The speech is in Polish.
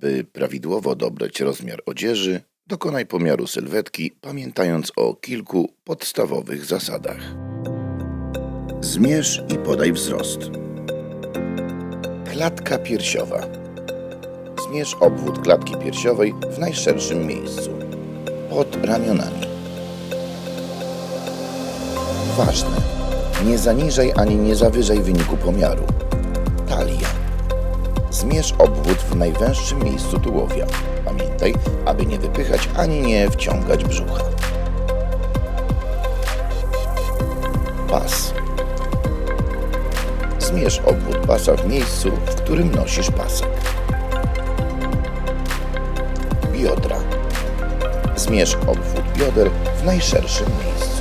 By prawidłowo dobrać rozmiar odzieży, dokonaj pomiaru sylwetki, pamiętając o kilku podstawowych zasadach. Zmierz i podaj wzrost. Klatka piersiowa. Zmierz obwód klatki piersiowej w najszerszym miejscu, pod ramionami. Ważne, nie zaniżaj ani nie zawyżaj wyniku pomiaru. Talia. Zmierz obwód w najwęższym miejscu tułowia. Pamiętaj, aby nie wypychać ani nie wciągać brzucha. Pas. Zmierz obwód pasa w miejscu, w którym nosisz pasek. Biodra. Zmierz obwód bioder w najszerszym miejscu.